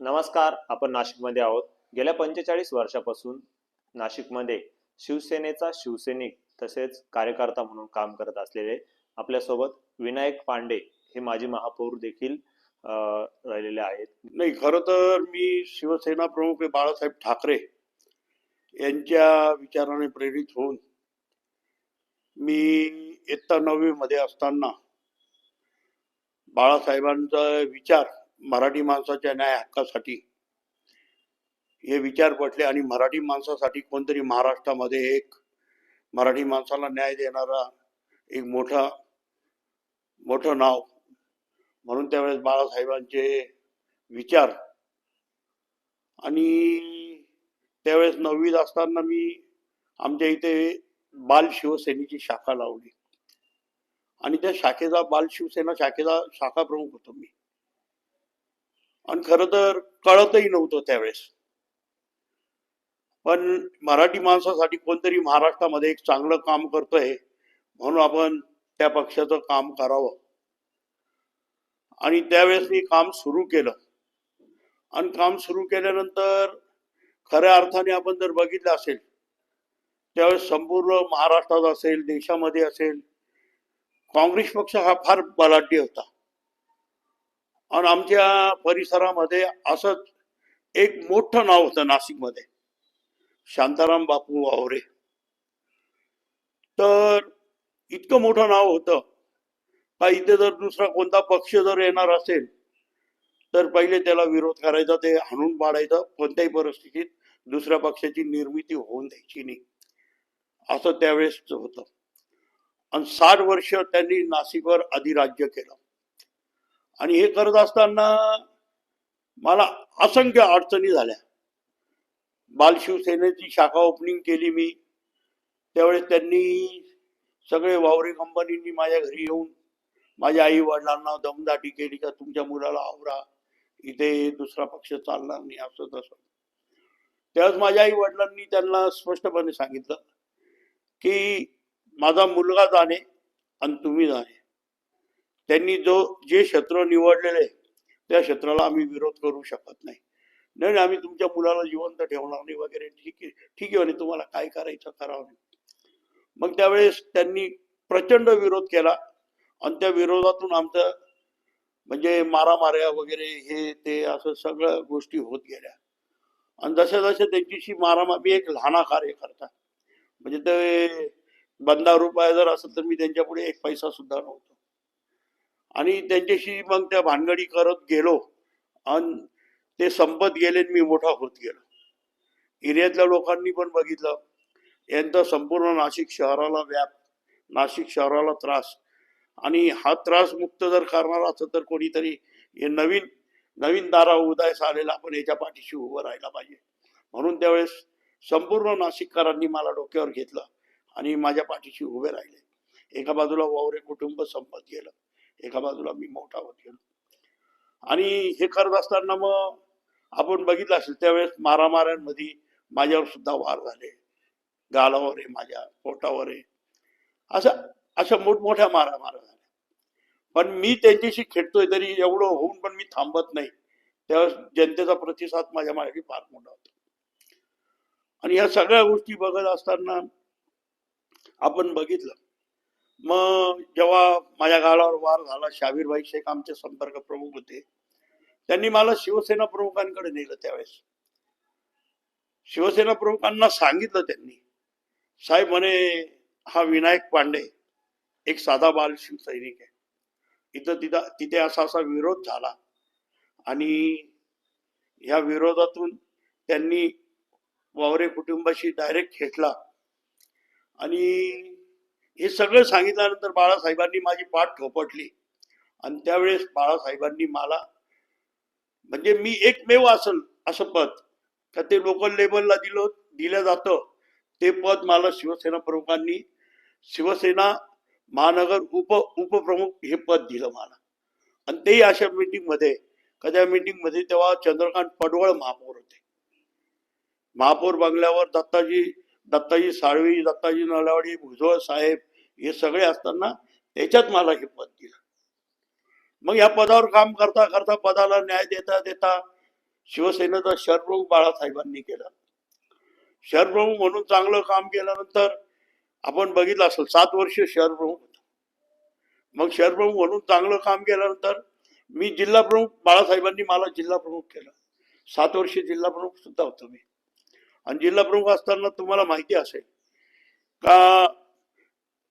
नमस्कार आपण नाशिकमध्ये आहोत. गेल्या पंचेचाळीस वर्षापासून नाशिकमध्ये शिवसेनेचा शिवसैनिक तसेच कार्यकर्ता म्हणून काम करत असलेले आपल्यासोबत विनायक पांडे हे माजी महापौर देखील अं, राहिलेले आहेत. नाही खरं तर मी शिवसेना प्रमुख बाळासाहेब ठाकरे यांच्या विचाराने प्रेरित होऊन मी इयत्ता नववी मध्ये असताना बाळासाहेबांचा विचार मराठी माणसाच्या न्याय हक्कासाठी हे विचार पटले आणि मराठी माणसासाठी कोणतरी महाराष्ट्रामध्ये एक मराठी माणसाला न्याय देणारा एक मोठा मोठं नाव. म्हणून त्यावेळेस बाळासाहेबांचे विचार. आणि त्यावेळेस नववीत असताना मी आमच्या इथे बाल शिवसेनेची शाखा लावली. आणि त्या शाखेचा बाल शिवसेना शाखेचा शाखा प्रमुख होतो मी. आणि खरं तर कळतही नव्हतं त्यावेळेस. पण मराठी माणसासाठी कोणतरी महाराष्ट्रामध्ये एक चांगलं काम करतोय म्हणून आपण त्या पक्षाचं काम करावं. आणि त्यावेळेस मी काम सुरू केलं. आणि काम सुरू केल्यानंतर खऱ्या अर्थाने आपण जर बघितलं असेल त्यावेळेस संपूर्ण महाराष्ट्रात असेल देशामध्ये असेल काँग्रेस पक्ष हा फार बलाढ्य होता. आणि आमच्या परिसरामध्ये असंच एक मोठं नाव होतं नाशिकमध्ये. शांताराम बापू वावरे. तर इतकं मोठं नाव होतं. का इथे जर दुसरा कोणता पक्ष जर येणार असेल तर पहिले त्याला विरोध करायचा ते हाणून पाडायचं. कोणत्याही परिस्थितीत दुसऱ्या पक्षाची निर्मिती होऊन द्यायची नाही. असं त्यावेळेस होतं. आणि साठ वर्ष त्यांनी नाशिकवर अधिराज्य केलं. आणि हे करत असताना मला असंख्य अडचणी झाल्या. बाल शिवसेनेची शाखा ओपनिंग केली मी. त्यावेळेस त्यांनी सगळे वावरे कंपनींनी माझ्या घरी येऊन माझ्या आई वडिलांना दमदाटी केली का तुमच्या मुलाला आवरा इथे दुसरा पक्ष चालणार नाही असं तसं. त्यावेळेस माझ्या आई वडिलांनी त्यांना स्पष्टपणे सांगितलं की माझा मुलगा जाणे आणि तुम्ही जाणे. त्यांनी जो जे क्षेत्र निवडलेले त्या क्षेत्राला आम्ही विरोध करू शकत नाही. नाही नाही, आम्ही तुमच्या मुलाला जिवंत ठेवणार नाही वगैरे. ठीक आहे ठीक आहे म्हणे तुम्हाला काय करायचं करावं मग त्यावेळेस त्यांनी प्रचंड विरोध केला. आणि त्या विरोधातून आमचं म्हणजे मारामाऱ्या वगैरे हे ते असं सगळ्या गोष्टी होत गेल्या. आणि जशा जशा त्यांच्याशी मारामा मी एक लहाना कार्यकर्ता. म्हणजे ते बंदा रुपया जर असेल तर मी त्यांच्या पुढे एक पैसा सुद्धा नव्हतो. आणि त्यांच्याशी मग त्या भानगडी करत गेलो. आणि ते संपत गेले आणि मी मोठा होत गेलो. एरियातल्या लोकांनी पण बघितलं. यांचा संपूर्ण नाशिक शहराला व्याप नाशिक शहराला त्रास. आणि हा त्रास मुक्त जर करणार असं तर कोणीतरी हे नवीन नवीन दारा उदयास आलेला आपण याच्या पाठीशी उभं राहायला पाहिजे. म्हणून त्यावेळेस संपूर्ण नाशिककरांनी मला डोक्यावर घेतलं आणि माझ्या पाठीशी उभे राहिले. एका बाजूला वावरे कुटुंब संपत गेलं. एका बाजूला मी मोठा होत गेलो. आणि हे करत असताना मग आपण बघितलं असेल त्यावेळेस मारामाऱ्यांमध्ये माझ्यावर सुद्धा वार झाले. गालावर आहे माझ्या पोटावर. आहे असं अशा मोठमोठ्या मारा झाल्या. पण मी त्यांच्याशी खेळतोय तरी एवढं होऊन पण मी थांबत नाही. त्यावेळेस जनतेचा प्रतिसाद माझ्या मागे फार मोठा होता. आणि या सगळ्या गोष्टी बघत असताना आपण बघितलं मग जेव्हा माझ्या गाळावर वार झाला शावीरबाई शेख आमचे संपर्क प्रमुख होते. त्यांनी मला शिवसेना प्रमुखांकडे नेलं त्यावेळेस. शिवसेना प्रमुखांना सांगितलं त्यांनी साहेब म्हणे हा विनायक पांडे एक साधा बाल शिवसैनिक आहे. इथं तिथं तिथे असा असा विरोध झाला आणि या विरोधातून त्यांनी वावरे कुटुंबाशी डायरेक्ट खेटला आणि हे सगळं सांगितल्यानंतर बाळासाहेबांनी माझी पाठ थोपटली. आणि त्यावेळेस बाळासाहेबांनी मला म्हणजे मी एकमेव असल असं पद का ते लोकल लेवलला दिलं दिलं जातं. ते पद मला शिवसेना प्रमुखांनी शिवसेना महानगर उप उपप्रमुख हे पद दिलं मला. आणि तेही अशा मीटिंगमध्ये कद्या मीटिंगमध्ये तेव्हा चंद्रकांत पडवळ महापौर होते. महापौर बंगल्यावर दत्ताजी दत्ताजी साळवी दत्ताजी नलावडी भुजवळ साहेब हे सगळे असताना त्याच्यात मला हे पद दिलं. मग या पदावर काम करता करता पदाला न्याय देता देता शिवसेनेचा शरप्रमुख बाळासाहेबांनी केला. शहरप्रमुख म्हणून चांगलं काम केल्यानंतर आपण बघितलं असेल सात वर्ष शहरप्रमुख होता. मग शहरप्रमुख म्हणून चांगलं काम केल्यानंतर मी जिल्हा प्रमुख बाळासाहेबांनी मला जिल्हा प्रमुख केला. सात वर्ष जिल्हा प्रमुख सुद्धा होतो मी. आणि जिल्हा प्रमुख असताना तुम्हाला माहिती असेल का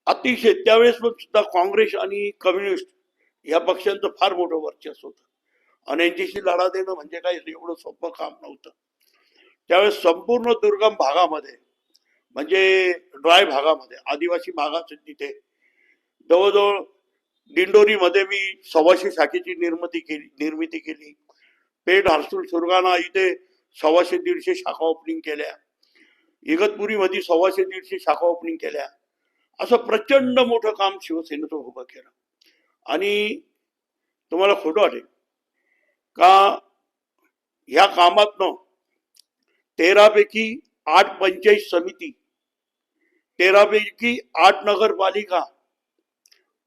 अतिशय त्यावेळेस पण सुद्धा काँग्रेस आणि कम्युनिस्ट या पक्षांचं फार मोठं वर्चस्व होतं. आणि यांच्याशी लढा देणं म्हणजे काय एवढं सोपं काम नव्हतं. त्यावेळेस संपूर्ण दुर्गम भागामध्ये म्हणजे ड्राय भागामध्ये आदिवासी भागात तिथे जवळजवळ दिंडोरीमध्ये मी सव्वाशे शाखेची निर्मिती केली निर्मिती केली. पेठ हर्सुल सुरगाणा इथे सव्वाशे दीडशे शाखा ओपनिंग केल्या. इगतपुरीमध्ये सव्वाशे दीडशे शाखा ओपनिंग केल्या. असं प्रचंड मोठं काम शिवसेनेचं उभं केलं. आणि तुम्हाला खोटं वाटेल का ह्या कामातनं तेरापैकी आठ पंचायत समिती तेरापैकी आठ नगरपालिका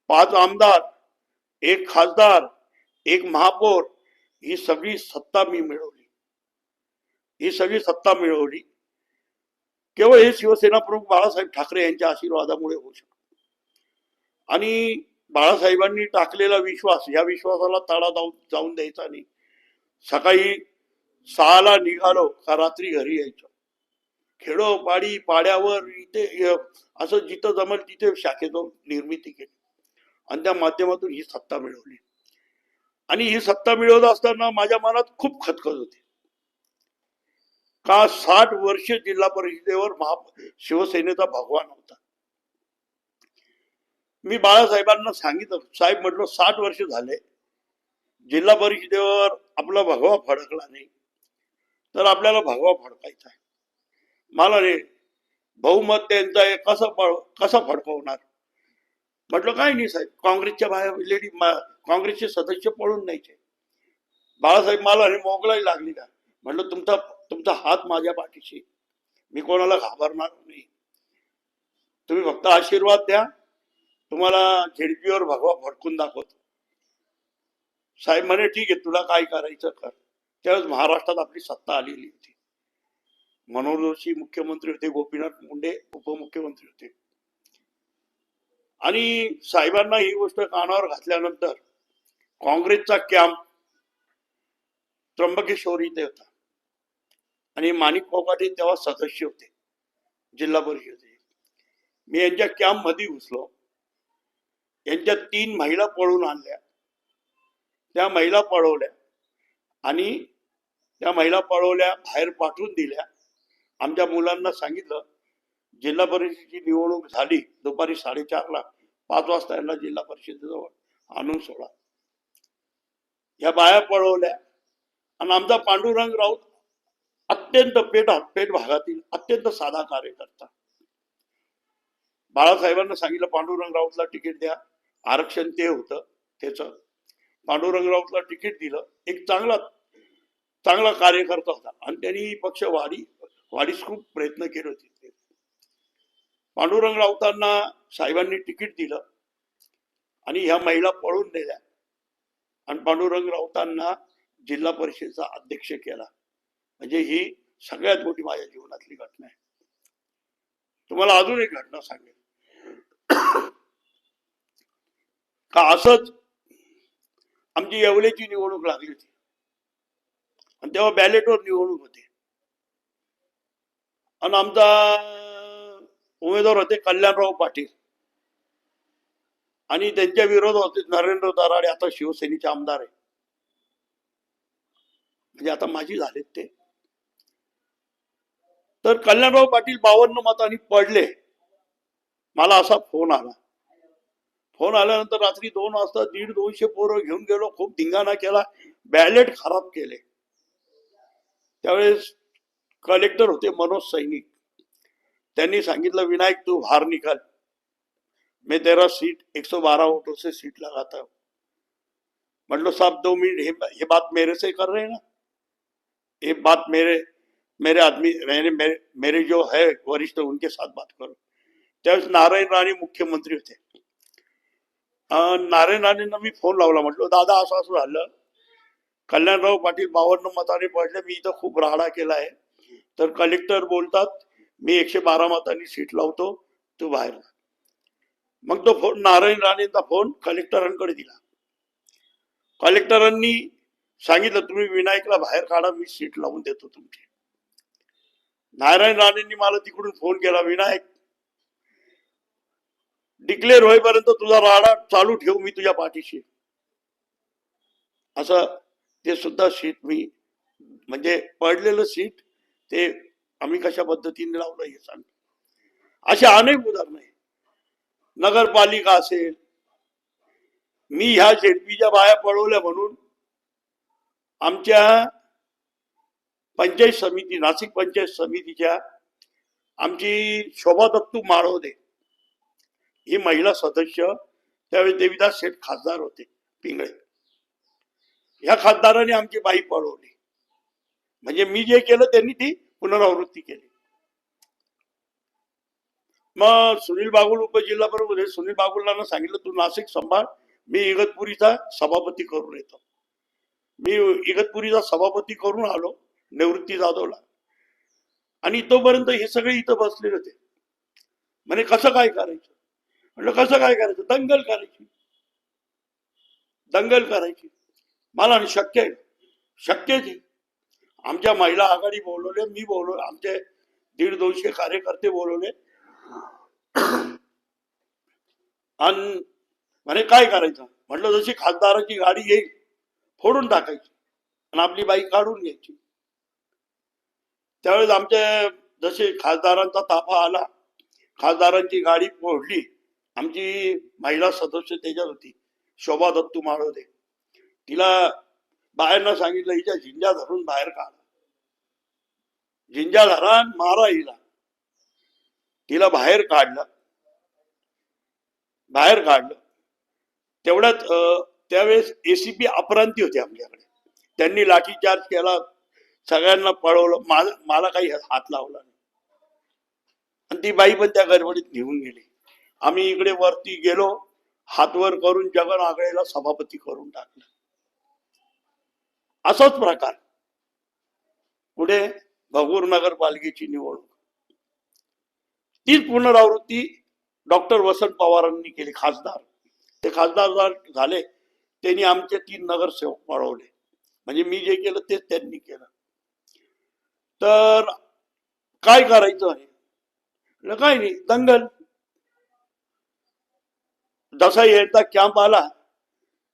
पाच आमदार एक खासदार एक महापौर ही सगळी सत्ता मी मिळवली. ही सगळी सत्ता मिळवली. केवळ हे शिवसेना प्रमुख बाळासाहेब ठाकरे यांच्या आशीर्वादामुळे होऊ शकतो. आणि बाळासाहेबांनी टाकलेला विश्वास या विश्वासाला तडा जाऊन जाऊन द्यायचा नाही. सकाळी सहाला निघालो का रात्री घरी यायचो. खेडो पाडी पाड्यावर इथे असं जिथं जमल तिथे शाखेचं निर्मिती केली. आणि त्या माध्यमातून ही सत्ता मिळवली. आणि ही सत्ता मिळवत असताना माझ्या मनात खूप खतखत होती. का साठ वर्ष जिल्हा परिषदेवर महा शिवसेनेचा भगवा नव्हता मी बाळासाहेबांना सांगितलं साहेब म्हटलं साठ वर्ष झाले. जिल्हा परिषदेवर आपला भगवा फडकला नाही. तर आपल्याला भगवा फडकायचा आहे. मला रे बहुमत त्यांचं आहे कसं कसं फडकवणार? म्हटलं काय नाही साहेब काँग्रेसच्या बाहेर लेडी काँग्रेसचे सदस्य पळून न्यायचे. बाळासाहेब मला रे मोगलाई लागली का म्हटलं तुमचा तुमचा हात माझ्या पाठीशी. मी कोणाला घाबरणार नाही. तुम्ही फक्त आशीर्वाद द्या. तुम्हाला झेडपीवर भगवा भडकून दाखवतो. साहेब म्हणे ठीक आहे तुला काय करायचं कर. त्यावेळेस महाराष्ट्रात आपली सत्ता आलेली होती. मनोहर जोशी मुख्यमंत्री होते गोपीनाथ मुंडे उपमुख्यमंत्री होते. आणि साहेबांना ही गोष्ट कानावर घातल्यानंतर काँग्रेसचा कॅम्प त्र्यंबकेश्वर इथे होता. आणि माणिक फोगाटे तेव्हा सदस्य होते. जिल्हा परिषदेचे. मी यांच्या कॅम्पमध्ये घुसलो. यांच्या तीन महिला पळून आणल्या. त्या महिला पळवल्या आणि त्या महिला पळवल्या बाहेर पाठवून दिल्या. आमच्या मुलांना सांगितलं जिल्हा परिषदेची निवडणूक झाली दुपारी साडेचारला पाच वाजता यांना जिल्हा परिषदेजवळ आणून सोडा. या बाया पळवल्या आणि आमचा पांडुरंग राऊत अत्यंत पेट पेट भागातील अत्यंत साधा कार्यकर्ता. बाळासाहेबांना सांगितलं पांडुरंग राऊतला तिकीट द्या. आरक्षण ते होतं त्याच पांडुरंग राऊतला तिकीट दिलं. एक चांगला चांगला कार्यकर्ता होता. आणि त्यांनी पक्ष वाढी वाढीस खूप प्रयत्न केले होते पांडुरंग राऊतांना साहेबांनी तिकीट दिलं. आणि ह्या महिला पळून नेल्या. आणि पांडुरंग राऊतांना जिल्हा परिषदेचा अध्यक्ष केला. म्हणजे ही सगळ्यात मोठी माझ्या जीवनातली घटना आहे. तुम्हाला अजून एक घटना सांगेल का असंच आमची येवलेची निवडणूक लागली होती. आणि तेव्हा बॅलेटवर निवडणूक होती. आणि आमचा उमेदवार होते कल्याणराव पाटील. आणि त्यांच्या विरोध होते नरेंद्र दराडे आता शिवसेनेचे आमदार आहे. म्हणजे आता माझी झालेत ते. तर कल्याणराव पाटील बावन्न मतांनी पडले. मला असा फोन आला. फोन आल्यानंतर रात्री दोन वाजता दीड दोनशे पोरं घेऊन गेलो. खूप धिंगाणा केला. बॅलेट खराब केले. त्यावेळेस कलेक्टर होते मनोज सैनिक. त्यांनी सांगितलं विनायक तू बाहर निकाल मैं तेरा सीट 112 वोटों से सीट लगाता हूं मतलब साहब दो मिनट ये, हे बात मेरे से कर रहे हैं ना? ये बात मेरे मेरे आदमी मेरे मेरे, मेरे जो है वरिष्ठ उनके साथ बात करो। त्यावेळेस नारायण राणे मुख्यमंत्री होते नारायण राणेंना मी फोन लावला म्हटलं दादा असं असं झालं. कल्याणराव पाटील बावन्न मताने पडले मी इथं खूप राडा केला आहे. तर कलेक्टर बोलतात मी एकशे बारा मतांनी सीट लावतो तू बाहेर मग तो फोन नारायण राणेंचा फोन कलेक्टरांकडे दिला. कलेक्टरांनी सांगितलं तुम्ही विनायकला बाहेर काढा मी सीट लावून देतो तुमची. नारायण राणेंनी मला तिकडून फोन केला विनायक. डिक्लेअर होईपर्यंत तुझा राडा चालू ठेव मी तुझ्या पाठीशी. असं ते सुद्धा सीट मी म्हणजे पडलेलं सीट ते आम्ही कशा पद्धतीने लावलं हे सांग. असे अनेक उदाहरण आहे नगरपालिका असेल मी ह्या शेडपीच्या बाया पळवल्या म्हणून आमच्या पंचायत समिती नाशिक पंचायत समितीच्या आमची शोभा दत्तू माळवदे ही महिला सदस्य त्यावेळी देविदास शेठ खासदार होते पिंगळे. ह्या खासदाराने आमची बाई पळवली. म्हणजे मी जे केलं त्यांनी ती पुनरावृत्ती केली. मग सुनील बागुल उपजिल्हा बरोबर होते. सुनील बागुलांना सांगितलं तू नाशिक सांभाळ मी इगतपुरीचा सभापती करून येतो. मी इगतपुरीचा सभापती करून आलो. निवृत्ती जाधवला. आणि तोपर्यंत हे सगळे इथं बसलेले होते. म्हणे कसं काय करायचं? म्हटलं कसं काय करायचं? दंगल करायची. दंगल करायची. मला आणि शक्य आहे. शक्यच आहे. आमच्या महिला आघाडी बोलवले मी बोलवले आमचे दीड दोनशे कार्यकर्ते बोलवले. आणि म्हणे काय करायचं? म्हटलं जशी खासदाराची गाडी येईल फोडून टाकायची. आणि आपली बाई काढून घ्यायची. त्यावेळेस आमचे जसे खासदारांचा ताफा आला खासदारांची गाडी फोडली आमची महिला सदस्य त्याच्यात होती शोभा दत्तू माळवदे. तिला बाहेरनं सांगितलं हिच्या झिंजा धरून बाहेर काढा. झिंजा धरा मारा हिला. तिला बाहेर काढलं. बाहेर काढलं. तेवढ्यात त्यावेळेस एसीपी अपरांती होते आमच्याकडे. त्यांनी लाठीचार्ज केला. सगळ्यांना पळवलं. मला मला काही हात लावला नाही. आणि ती बाई पण त्या गडबडीत निघून गेली. आम्ही इकडे वरती गेलो. हातवर करून जगन आगळेला सभापती करून टाकलं. असाच प्रकार. पुढे भगूर नगरपालिकेची निवडणूक. तीच पुनरावृत्ती डॉक्टर वसंत पवारांनी केली खासदार. ते खासदार झाले त्यांनी आमचे तीन नगरसेवक पळवले. म्हणजे मी जे केलं तेच त्यांनी केलं. तर काय करायचं आहे? काय नाही दंगल. जसा येता कॅम्प आला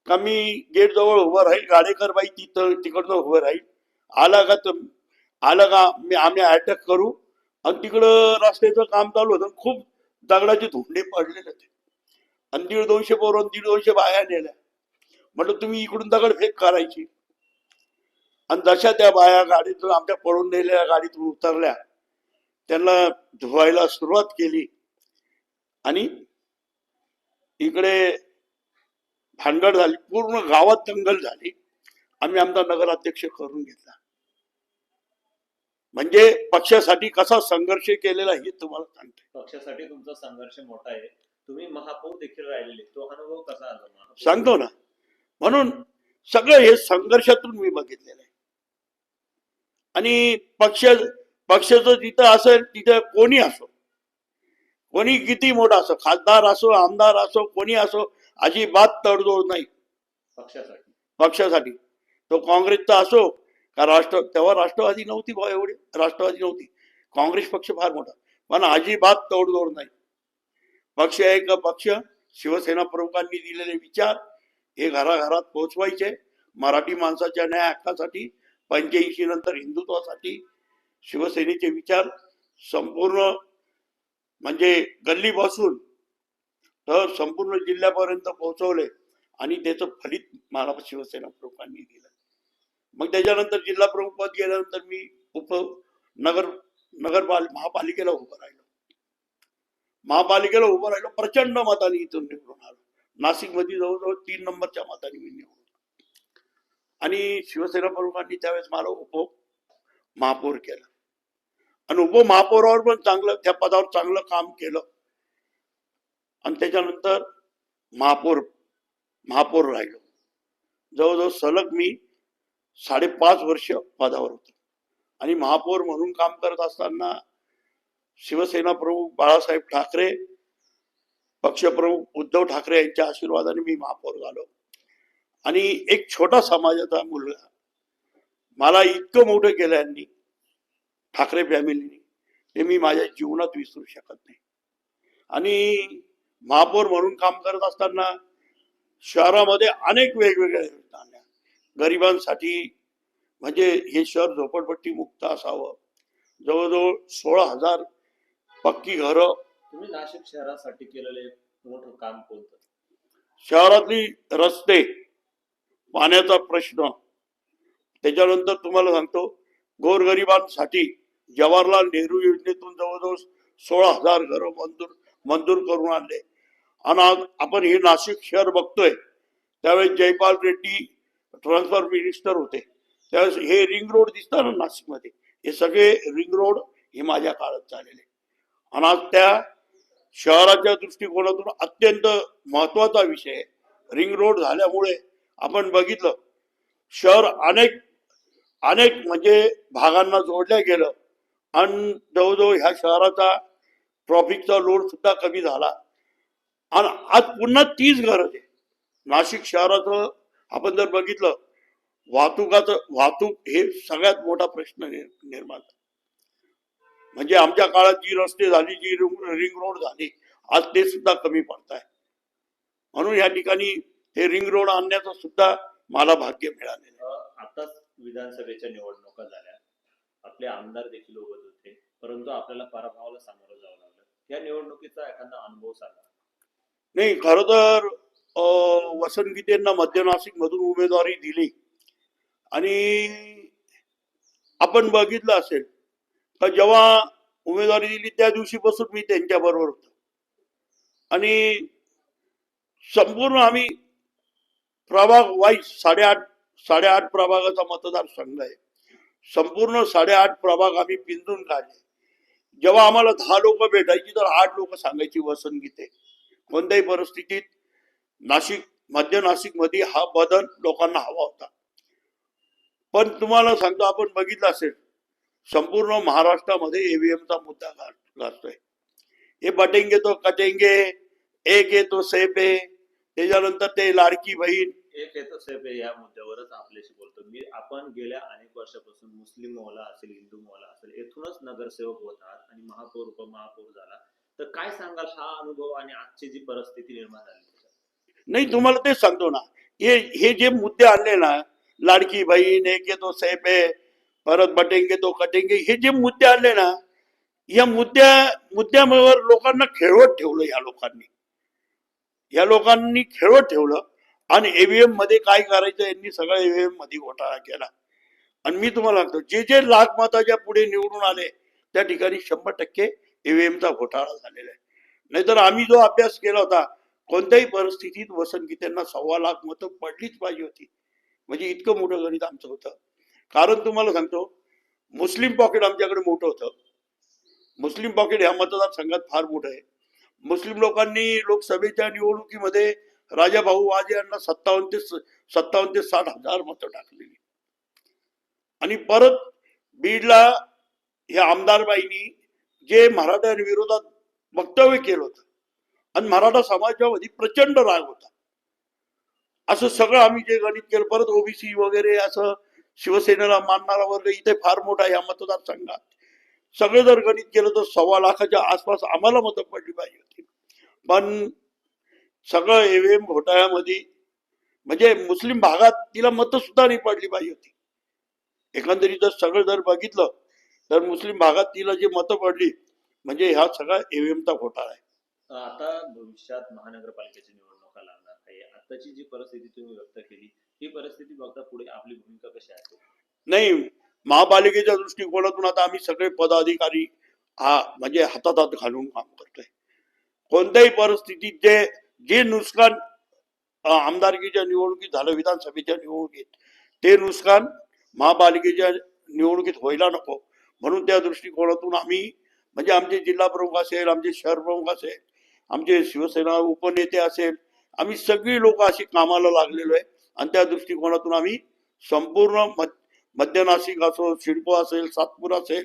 का मी गेट जवळ उभं राहील गाडेकर बाई तिथं तिकडनं उभं राहील. आला का तर आला का मी आम्ही अटॅक करू. आणि तिकडं रस्त्याचं काम चालू होतं खूप दगडाचे धुंडे पडलेले होते. आणि दीड दोनशे पोरं दीड दोनशे बाया नेल्या. म्हटलं तुम्ही इकडून दगड फेक करायची. आणि जशा त्या बाया गाडीतून आमच्या पळून नेलेल्या गाडीतून उतरल्या त्यांना धुवायला सुरुवात केली. आणि इकडे भानगड झाली पूर्ण गावात दंगल झाली. आम्ही आमचा नगराध्यक्ष करून घेतला. म्हणजे पक्षासाठी कसा संघर्ष केलेला हे तुम्हाला सांगते. पक्षासाठी तुमचा संघर्ष मोठा आहे. तुम्ही महापौर देखील राहिलेले. तो अनुभव कसा आला? सांगतो ना. म्हणून सगळं हे संघर्षातून मी बघितलेलं आहे. आणि पक्ष पक्षाचं जिथं असेल तिथं कोणी असो कोणी किती मोठा असो खासदार असो आमदार असो कोणी असो अजिबात तडजोड नाही. पक्षासाठी. पक्षासाठी. तो काँग्रेसचा असो का राष्ट्र तेव्हा राष्ट्रवादी नव्हती बा एवढी राष्ट्रवादी नव्हती. काँग्रेस पक्ष फार मोठा. पण अजिबात तोडजोड नाही. पक्ष एक पक्ष? शिवसेना प्रमुखांनी दिलेले विचार हे घराघरात पोहोचवायचे. मराठी माणसाच्या न्याय हक्कासाठी पंच्याऐंशी नंतर हिंदुत्वासाठी शिवसेनेचे विचार संपूर्ण म्हणजे गल्लीपासून तर संपूर्ण जिल्ह्यापर्यंत पोहोचवले आणि त्याचं फलित मला शिवसेना प्रमुखांनी दिलं. मग त्याच्यानंतर जिल्हा प्रमुख पद गेल्यानंतर मी उप नगर नगरपाल महापालिकेला उभं राहिलो. महापालिकेला उभं राहिलो प्रचंड मताने इथून निवडून आलो. नाशिकमध्ये जवळजवळ तीन नंबरच्या मताने मी निवडून आणि शिवसेना प्रमुखांनी त्यावेळेस मला उप महापौर केला. आणि उपमहापौरावर पण चांगलं त्या पदावर चांगलं काम केलं. आणि त्याच्यानंतर महापौर महापौर राहिलो. जवळजवळ सलग मी साडेपाच वर्ष पदावर होतो. आणि महापौर म्हणून काम करत असताना शिवसेना प्रमुख बाळासाहेब ठाकरे पक्षप्रमुख उद्धव ठाकरे यांच्या आशीर्वादाने मी महापौर झालो. आणि एक छोटा समाजाचा मुलगा. मला इतकं मोठं केलं यांनी ठाकरे फॅमिलीने ते मी माझ्या जीवनात विसरू शकत नाही. आणि महापौर म्हणून काम करत असताना शहरामध्ये अनेक वेगवेगळ्या योजना आणल्या गरिबांसाठी म्हणजे हे शहर झोपडपट्टी मुक्त असावं. जवळजवळ सोळा हजार पक्की घरं. तुम्ही नाशिक शहरासाठी केलेलं मोठं काम कोणतं? शहरातली रस्ते पाण्याचा प्रश्न. त्याच्यानंतर तुम्हाला सांगतो गोरगरिबांसाठी जवाहरलाल नेहरू योजनेतून जवळजवळ सोळा हजार घरं मंजूर मंजूर करून आणले. आणि आज आपण हे नाशिक शहर बघतोय. त्यावेळेस जयपाल रेड्डी ट्रान्सफर मिनिस्टर होते. त्यावेळेस हे रिंग रोड दिसतात ना नाशिकमध्ये? हे सगळे रिंग रोड हे माझ्या काळात झालेले. आणि आज त्या शहराच्या दृष्टिकोनातून अत्यंत महत्त्वाचा विषय रिंग रोड झाल्यामुळे आपण बघितलं. शहर अनेक अनेक म्हणजे भागांना जोडल्या गेलं. आणि जवळजवळ ह्या शहराचा ट्रॉफिकचा लोड सुद्धा कमी झाला. आणि आज पुन्हा तीच गरज आहे. नाशिक शहराचं आपण जर बघितलं वाहतुकाचं वाहतूक हे सगळ्यात मोठा प्रश्न निर्माण म्हणजे आमच्या काळात जी रस्ते झाली जी रिंग रोड झाली आज ते सुद्धा कमी पडत आहे म्हणून या ठिकाणी हे रिंग रोड आणण्याचं सुद्धा मला भाग्य मिळालेलं आहे. अ, आताच विधानसभेच्या निवडणुका झाल्या. आपले आमदार देखील उभत होते. परंतु आपल्याला पराभवाला सामोरं जावं लागलं. या निवडणुकीचा एखादा अनुभव सांगा. नाही खर तर वसंत गीतेंना मध्य नाशिक मधून उमेदवारी दिली. आणि आपण बघितलं असेल का जेव्हा उमेदवारी दिली त्या दिवशीपासून मी त्यांच्या बरोबर होतो. आणि संपूर्ण आम्ही प्रभाग वाईज साडेआठ साडेआठ प्रभागाचा मतदारसंघ आहे. संपूर्ण साडेआठ प्रभाग आम्ही पिंजून काढले. जेव्हा आम्हाला दहा लोक भेटायची तर आठ लोक सांगायची वसन गीते. कोणत्याही परिस्थितीत नाशिक मध्य नाशिकमध्ये हा बदल लोकांना हवा होता. पण तुम्हाला सांगतो आपण बघितलं असेल संपूर्ण महाराष्ट्रामध्ये EVM चा मुद्दा गा- गाजतोय हे बटेंगे तो कटेंगे एक येतो तो सेफ त्याच्यानंतर ते लाडकी बहीण एक येतो साहेब या मुद्द्यावरच आपल्याशी बोलतो. मी आपण गेल्या अनेक वर्षापासून मुस्लिम मोहला असेल हिंदू मोहला असेल येथूनच नगरसेवक होतात आणि महापौर उपमहापौर झाला. तर काय सांगाल हा अनुभव आणि आजची जी परिस्थिती निर्माण झाली? नाही तुम्हाला तेच सांगतो ना. हे हे जे मुद्दे आणले ना लाडकी बहीण एक तो साहेब आहे परत बटेंगे तो कटेंगे हे जे मुद्दे आणले ना या मुद्द्या मुद्द्यावर लोकांना खेळवत ठेवलं या लोकांनी. या लोकांनी खेळवत ठेवलं. आणि एव्हीएममध्ये काय करायचं यांनी सगळं एव्हीएममध्ये घोटाळा केला. आणि मी तुम्हाला सांगतो जे जे लाख मताच्या पुढे निवडून आले त्या ठिकाणी शंभर टक्के ईव्हीएमचा घोटाळा झालेला आहे. नाहीतर आम्ही जो अभ्यास केला होता कोणत्याही परिस्थितीत वसंतगीतांना सव्वा लाख मतं पडलीच पाहिजे होती. म्हणजे इतकं मोठं गणित आमचं होतं. कारण तुम्हाला सांगतो मुस्लिम पॉकेट आमच्याकडे मोठं होतं. मुस्लिम पॉकेट ह्या मतदारसंघात फार मोठं आहे. मुस्लिम लोकांनी लोकसभेच्या निवडणुकीमध्ये राजा भाऊ वाजे यांना सत्तावन्न ते सत्तावन्न ते साठ हजार मतं टाकलेली. आणि परत बीडला ह्या आमदारबाईंनी जे मराठ्यांविरोधात वक्तव्य केलं होतं आणि मराठा समाजामध्ये प्रचंड राग होता. असं सगळं आम्ही जे गणित केलं परत ओबीसी वगैरे असं शिवसेनेला मानणारा वर्ग इथे फार मोठा या मतदारसंघात. सगळं जर गणित केलं तर सव्वा लाखाच्या आसपास आम्हाला मतं पडली पाहिजे होती. पण सगळं एव्हीएम घोटाळ्यामध्ये म्हणजे मुस्लिम भागात तिला मतं सुद्धा नाही पडली पाहिजे होती. एकंदरीत जर सगळं जर बघितलं तर मुस्लिम भागात तिला जी मतं पडली म्हणजे हा सगळा ईव्हीएमचा घोटाळा आहे. आता भविष्यात महानगरपालिकेची निवडणुका लागणार आहे. आताची जी परिस्थिती तुम्ही व्यक्त केली ही परिस्थिती बघता पुढे आपली भूमिका कशी आहे? नाही महापालिकेच्या दृष्टिकोनातून आता आम्ही सगळे पदाधिकारी हा म्हणजे हातात हात घालून काम करतोय. कोणत्याही परिस्थितीत जे जे नुकसान आमदारकीच्या निवडणुकीत झालं विधानसभेच्या निवडणुकीत ते नुकसान महापालिकेच्या निवडणुकीत व्हायला नको. म्हणून त्या दृष्टिकोनातून आम्ही म्हणजे आमचे जिल्हा प्रमुख असेल आमचे शहर प्रमुख असेल आमचे शिवसेना उपनेते असेल आम्ही सगळी लोक अशी कामाला लागलेलो आहे. आणि त्या दृष्टिकोनातून आम्ही संपूर्ण मध्य नाशिक असो शिडको असेल सातपूर असेल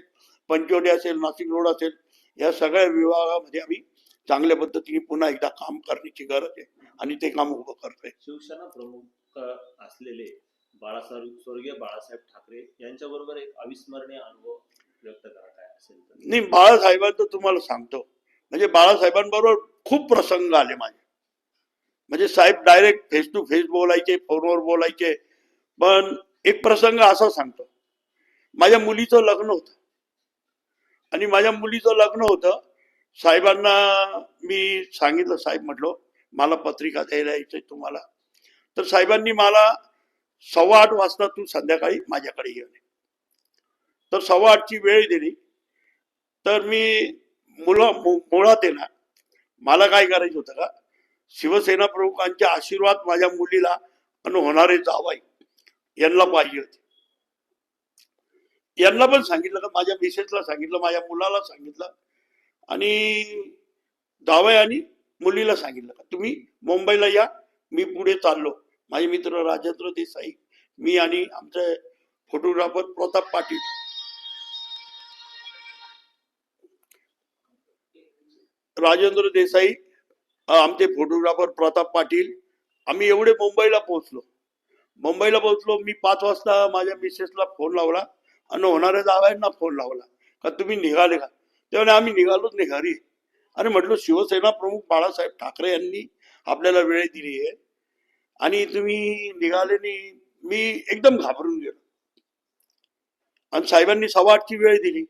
पंचवटी असेल नाशिक रोड असेल या सगळ्या विभागामध्ये आम्ही चांगल्या पद्धतीने पुन्हा एकदा काम करण्याची गरज आहे आणि ते काम उभं करतोय. शिवसेना प्रमुख असलेले बाळासाहेब स्वर्गीय बाळासाहेब ठाकरे यांच्या बरोबर एक अविस्मरणीय अनुभव व्यक्त करा काय असेल नाही बाळासाहेबांचं तुम्हाला सांगतो. म्हणजे बाळासाहेबांबरोबर खूप प्रसंग आले माझे. म्हणजे साहेब डायरेक्ट फेस टू फेस बोलायचे फोनवर बोलायचे. पण एक प्रसंग असा सांगतो. माझ्या मुलीचं लग्न होतं. आणि माझ्या मुलीचं लग्न होतं साहेबांना मी सांगितलं साहेब म्हटलो मला पत्रिका द्यायला आहे तुम्हाला. तर साहेबांनी मला सव्वा आठ वाजता तू संध्याकाळी माझ्याकडे येऊन ये. तर सव्वा आठची वेळ दिली. तर मी मुलं मुळात येणार ना मला काय करायचं होतं का शिवसेना प्रमुखांचे आशीर्वाद माझ्या मुलीला आणि होणारे जावाई यांना पाहिजे होते. यांना पण सांगितलं का माझ्या मिसेसला सांगितलं माझ्या मुलाला सांगितलं. आणि जावई आणि मुलीला सांगितलं का? तुम्ही मुंबईला या मी पुढे चाललो. माझे मित्र राजेंद्र देसाई मी आणि आमचे फोटोग्राफर प्रताप पाटील. राजेंद्र देसाई आमचे फोटोग्राफर प्रताप पाटील आम्ही एवढे मुंबईला पोहोचलो. मुंबईला पोहोचलो मी पाच वाजता माझ्या मिसेसला फोन लावला आणि होणाऱ्या जावयांना फोन लावला. का तुम्ही निघाले का? तेव्हा आम्ही निघालोच नाही घरी. आणि म्हटलं शिवसेना प्रमुख बाळासाहेब ठाकरे यांनी आपल्याला वेळ दिली आहे. आणि तुम्ही निघाले नाही. मी एकदम घाबरून गेलो. आणि साहेबांनी सव्वा आठची वेळ दिली.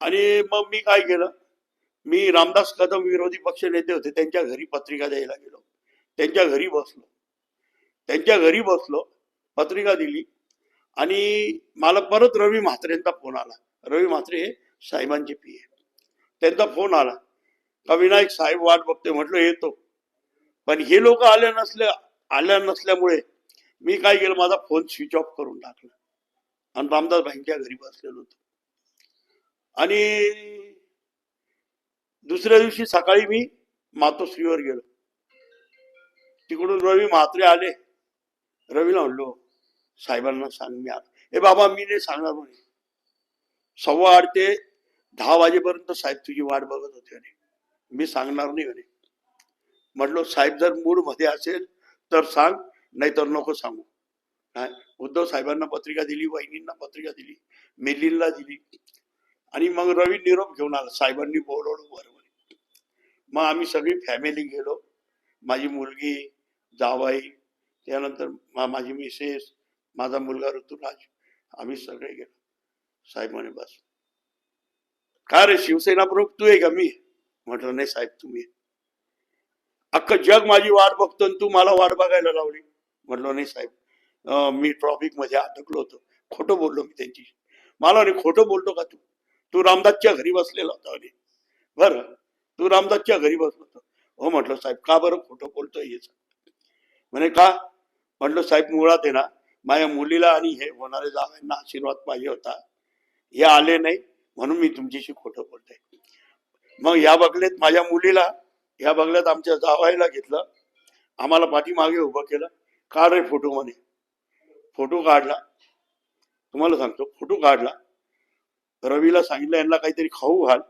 आणि मग मी काय केलं? मी रामदास कदम विरोधी पक्ष नेते होते. त्यांच्या घरी पत्रिका द्यायला गेलो. त्यांच्या घरी बसलो. त्यांच्या घरी बसलो पत्रिका दिली. आणि मला परत रवी म्हात्रेंचा फोन आला. रवी म्हात्रे साहेबांची पी आहे त्यांचा फोन आला. का विनायक साहेब वाट बघते म्हटलं येतो. पण हे लोक आले नसल्या आल्या नसल्यामुळे मी काय केलं? माझा फोन स्विच ऑफ करून टाकला. आणि रामदास भाईंच्या घरी बसलेलो होतो. आणि दुसऱ्या दिवशी सकाळी मी मातोश्रीवर गेलो. तिकडून रवी म्हात्रे आले. रवीला म्हणलो साहेबांना सांग मी आलो. हे बाबा मी नाही सांगणार म्हणे. सव्वा आठ ते दहा वाजेपर्यंत साहेब तुझी वाट बघत होते म्हणे. मी सांगणार नाही म्हणे. म्हटलो साहेब जर मूडमध्ये असेल तर सांग नाही तर नको सांगू. काय उद्धव साहेबांना पत्रिका दिली वहिनींना पत्रिका दिली मिलिनला दिली. आणि मग रवी निरोप घेऊन आला साहेबांनी बोलवलं बरोबर मग आम्ही सगळी फॅमिली गेलो. माझी मुलगी जावाई त्यानंतर मा- माझी मिसेस माझा मुलगा ऋतुराज आम्ही सगळे गेलो. साहेबांनी बस. का रे शिवसेना प्रमुख तू आहे का मी? म्हटलं नाही साहेब तुम्ही अख्खं जग माझी वाट बघतो आणि तू मला वाट बघायला लावली. म्हटलं नाही साहेब मी ट्रॉफिकमध्ये अटकलो होतो. खोटं बोललो मी त्यांची मला म्हणे खोटं बोलतो का तू? तू रामदासच्या घरी बसलेला होता अरे बर तू रामदासच्या घरी बसलो होतो. हो म्हटलं साहेब का बरं खोटं बोलतोय हे? म्हणे का? म्हटलं साहेब मुळात आहे ना माझ्या मुलीला आणि हे होणारे जावयांना आशीर्वाद पाहिजे होता. हे आले नाही म्हणून मी तुमच्याशी खोटं बोलतोय. मग या बगलेत माझ्या मुलीला या बगल्यात आमच्या जावायला घेतलं. आम्हाला पाठीमागे उभं केलं. काढ रे फोटो म्हणे. फोटो काढला. तुम्हाला सांगतो फोटो काढला. रवीला सांगितलं यांना काहीतरी खाऊ घाल.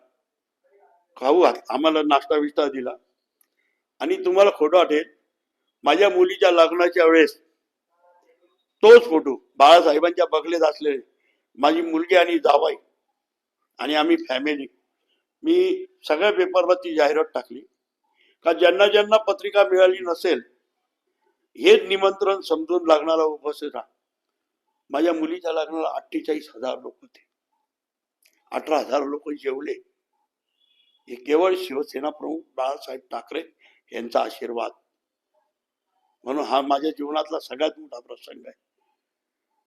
खाऊ घाल. आम्हाला नाश्ता बिष्टा दिला. आणि तुम्हाला फोटो वाटेल. माझ्या मुलीच्या लग्नाच्या वेळेस तोच फोटो बाळासाहेबांच्या बगलेत असलेले माझी मुलगी आणि जावाई. आणि आम्ही फॅमिली मी सगळ्या पेपरवर ती जाहिरात टाकली. का ज्यांना ज्यांना पत्रिका मिळाली नसेल हेच निमंत्रण समजून लागणारा उपस्थित राहा. माझ्या मुलीच्या लग्नाला अठ्ठेचाळीस हजार लोक होते. अठरा हजार लोक जेवले. हे केवळ शिवसेना प्रमुख बाळासाहेब ठाकरे यांचा आशीर्वाद. म्हणून हा माझ्या जीवनातला सगळ्यात मोठा प्रसंग आहे.